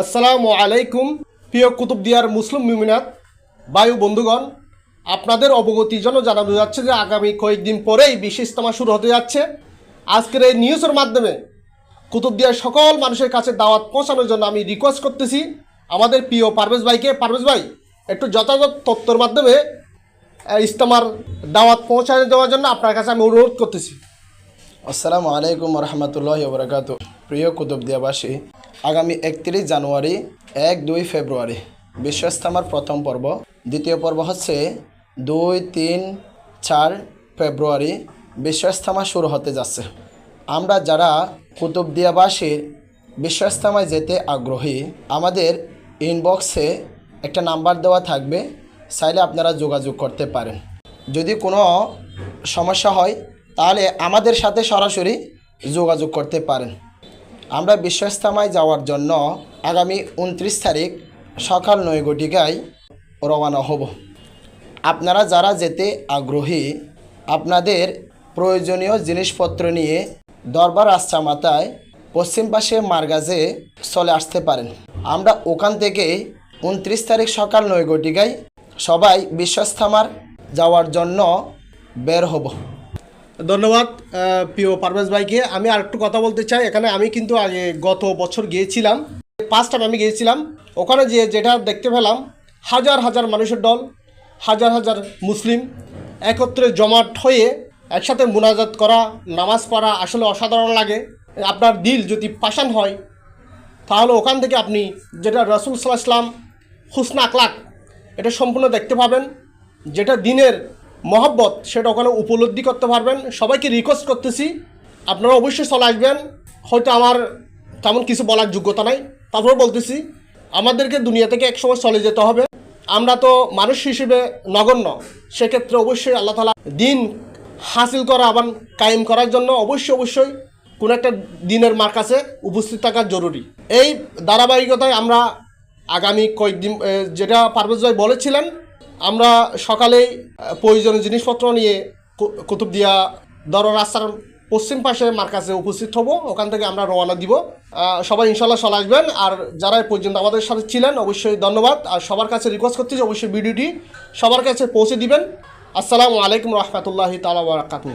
আসসালামু আলাইকুম, প্রিয় কুতুবদিয়ার মুসলিম মিমিনাত, বায়ু বন্ধুগণ, আপনাদের অবগতির জন্য জানানো যাচ্ছে যে আগামী কয়েকদিন পরেই বিশ্ব ইস্তেমা শুরু হতে যাচ্ছে। আজকের এই নিউজের মাধ্যমে কুতুবদিয়ার সকল মানুষের কাছে দাওয়াত পৌঁছানোর জন্য আমি রিকোয়েস্ট করতেছি। আমাদের প্রিয় পারভেজ ভাইকে। পারভেজ ভাই, একটু যথাযথ তথ্যর মাধ্যমে ইস্তেমার দাওয়াত পৌঁছানো দেওয়ার জন্য আপনার কাছে আমি অনুরোধ করতেছি। আসসালামু আলাইকুম রহমতুল্লাহ বরকাত প্রিয় কুতুবদিয়াবাসী আগামী একত্রিশ জানুয়ারি, এক, দুই ফেব্রুয়ারি। বিশ্ব ইস্তেমার প্রথম পর্ব। দ্বিতীয় পর্ব হচ্ছে দুই, তিন, চার ফেব্রুয়ারি। বিশ্ব ইস্তেমা শুরু হতে যাচ্ছে। আমরা যারা কুতুবদিয়াবাসীর বিশ্ব ইস্তেমায় যেতে আগ্রহী, আমাদের ইনবক্সে একটা নাম্বার দেওয়া থাকবে। চাইলে আপনারা যোগাযোগ করতে পারেন। যদি কোনো সমস্যা হয়, তাহলে আমাদের সাথে সরাসরি যোগাযোগ করতে পারেন। আমরা বিশ্ব ইস্তেমায় যাওয়ার জন্য আগামী উনত্রিশ তারিখ সকাল নয় ঘটিকায় রওনা হব। আপনারা যারা যেতে আগ্রহী, আপনাদের প্রয়োজনীয় জিনিসপত্র নিয়ে দরবার আস্থা মাথায় পশ্চিম পাশে মার্গাজে চলে আসতে পারেন। আমরা ওখান থেকে উনত্রিশ তারিখ সকাল নয় ঘটিকায় সবাই বিশ্বস্থামার যাওয়ার জন্য বের হব। ধন্যবাদ প্রিয় পারভেজ ভাইকে। আমি আর একটু কথা বলতে চাই, এখানে আমি কিন্তু আগে গত বছর গিয়েছিলাম ফার্স্ট টাইম আমি গিয়েছিলাম। ওখানে যে যেটা দেখতে পেলাম, হাজার হাজার মানুষের দল, হাজার হাজার মুসলিম একত্রে জমাট হয়ে একসাথে মুনাজাত করা, নামাজ পড়া আসলে অসাধারণ লাগে। আপনার দিল যদি পাশান হয়, তাহলে ওখান থেকে আপনি যেটা রসুল সাল্লাহ ইসলাম হুসনা আকলাক এটা সম্পূর্ণ দেখতে পাবেন, যেটা দিনের মহব্বত, সেটা ওখানে উপলব্ধি করতে পারবেন। সবাইকে রিকোয়েস্ট করতেছি, আপনারা অবশ্যই চলে আসবেন। হয়তো আমার তেমন কিছু বলার যোগ্যতা নাই। তারপরে বলতেছি, আমাদেরকে দুনিয়া থেকে একসময় চলে যেতে হবে। আমরা তো মানুষ হিসেবে নগণ্য। সেক্ষেত্রে অবশ্যই আল্লাহ তালা দিন হাসিল করা, আবার কায়েম করার জন্য অবশ্যই অবশ্যই কোনো একটা দিনের মার কাছে উপস্থিত থাকা জরুরি। এই ধারাবাহিকতায় আমরা আগামী কয়েকদিন যেটা পারভেজ ভাই বলেছিলেন আমরা সকালেই প্রয়োজনীয় জিনিসপত্র নিয়ে কুতুবদিয়া দর রাস্তার পশ্চিম পাশে মার কাছে উপস্থিত হব। ওখান থেকে আমরা রওনা দিব। সবাই ইনশাল্লাহ চলে আসবেন। আর যারা পর্যন্ত আমাদের সাথে ছিলেন, অবশ্যই ধন্যবাদ। আর সবার কাছে রিকোয়েস্ট করছি যে অবশ্যই ভিডিওটি সবার কাছে পৌঁছে দিবেন। আসসালামু আলাইকুম রহমতুল্লাহি তালা বারাকাতুহ।